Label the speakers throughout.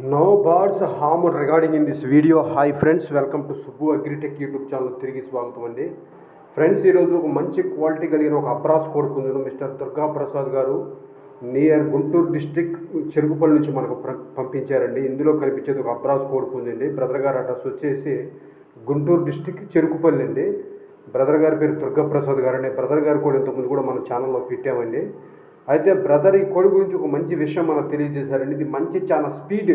Speaker 1: No birds harm regarding in this video hi friends welcome to Subbu Agritech YouTube channel తిరిగి స్వాగతం అండి. Friends ఈరోజు ఒక మంచి క్వాలిటీ కలిగిన ఒక అప్రాస్ కోరుకుందును మిస్టర్ దుర్గా ప్రసాద్ గారు నియర్ గుంటూరు డిస్టిక్ చెరుకుపల్లి నుంచి మనకు పంపించారండి. ఇందులో కనిపించేది ఒక అప్రాస్ కోరుకుందండి. బ్రదర్ గారు అడ్రస్ వచ్చేసి గుంటూరు డిస్టిక్ చెరుకుపల్లి అండి. బ్రదర్ గారి పేరు దుర్గా ప్రసాద్ గారు అండి బ్రదర్ గారు కూడా ఇంతకుముందు కూడా మన ఛానల్లో పెట్టామండి. అయితే బ్రదర్ ఈ కోడి గురించి ఒక మంచి విషయం మనకు తెలియజేశారండి ఇది మంచి చాలా స్పీడ్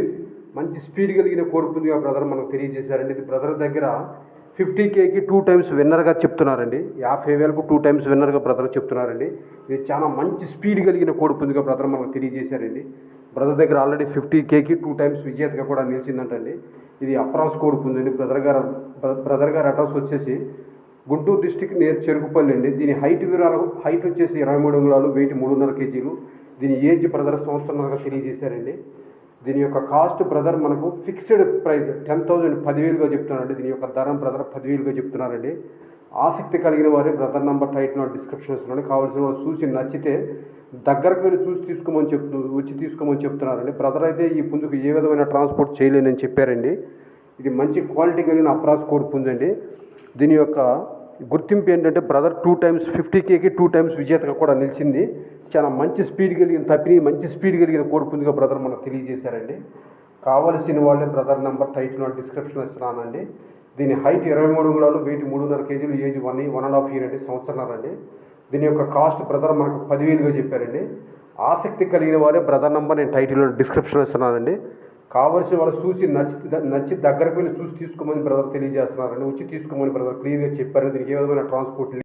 Speaker 1: మంచి స్పీడ్ కలిగిన కోరుకుందిగా బ్రదర్ మనకు తెలియజేశారండి ఇది బ్రదర్ దగ్గర ఫిఫ్టీ కేకి టూ టైమ్స్ విన్నర్గా చెప్తున్నారండి. యాభై వేలకు టూ టైమ్స్ విన్నర్గా బ్రదర్ చెప్తున్నారండి. ఇది చాలా మంచి స్పీడ్ కలిగిన కోడిపుందిగా బ్రదర్ మనకు తెలియజేశారండి. బ్రదర్ దగ్గర ఆల్రెడీ ఫిఫ్టీ కేకి టూ టైమ్స్ విజేతగా కూడా నిలిచిందంటండి. ఇది అప్రాస్ కోడిపుందండి బ్రదర్ గారు బ్రదర్ గారు అడ్రస్ వచ్చేసి గుంటూరు డిస్టిక్ నేర్ చెరుకుపల్లి అండి. దీని హైట్ వివరాలు హైట్ వచ్చేసి ఇరవై మూడు అంగుళాలు వెయిట్ మూడున్నర కేజీలు. దీని ఏజ్ బ్రదర్ సంవత్సరంగా తెలియజేశారండి. దీని యొక్క కాస్ట్ బ్రదర్ మనకు ఫిక్స్డ్ ప్రైస్ టెన్ థౌజండ్ పదివేలుగా చెప్తున్నారండి. దీని యొక్క ధరం బ్రదర్ పదివేలుగా చెప్తున్నారండి. ఆసక్తి కలిగిన వారి బ్రదర్ నంబర్ టైట్లో డిస్క్రిప్షన్ ఇస్తున్నాడు కావాల్సిన వాళ్ళు చూసి నచ్చితే దగ్గరకు వెళ్ళి చూసి తీసుకోమని చెప్తు వచ్చి తీసుకోమని చెప్తున్నారండి. బ్రదర్ అయితే ఈ పుంజుకు ఏ విధమైన ట్రాన్స్పోర్ట్ చేయలేనని చెప్పారండి. ఇది మంచి క్వాలిటీ కలిగిన అప్రాస్ కోడి పుంజండి. దీని యొక్క గుర్తింపు ఏంటంటే బ్రదర్ టూ టైమ్స్ ఫిఫ్టీ కేకి టూ టైమ్స్ విజేతగా కూడా నిలిచింది. చాలా మంచి స్పీడ్ కలిగిన తప్పిని మంచి స్పీడ్ కలిగిన కోరుకుందిగా బ్రదర్ మనకు తెలియజేశారండి. కావలసిన వాళ్ళే బ్రదర్ నెంబర్ టైటిల్ డిస్క్రిప్షన్ ఇస్తున్నానండి. దీని హైట్ ఇరవై మూడు అంగుళాలు వెయిట్ మూడున్నర కేజీలు age one one and half year అండి సంవత్సరం అండి దీని యొక్క కాస్ట్ బ్రదర్ మనకు పదివేలుగా చెప్పారండి. ఆసక్తి కలిగిన వారే బ్రదర్ నెంబర్ నేను టైటిల్లో డిస్క్రిప్షన్ ఇస్తున్నానండి. కావలసిన వాళ్ళు చూసి నచ్చి నచ్చి దగ్గరకు వెళ్ళి చూసి తీసుకోమని బ్రదర్ తెలియజేస్తున్నారండి. వచ్చి తీసుకోమని బ్రదర్ క్లియర్గా చెప్పారు. దీనికి ఏ విధమైన ట్రాన్స్పోర్ట్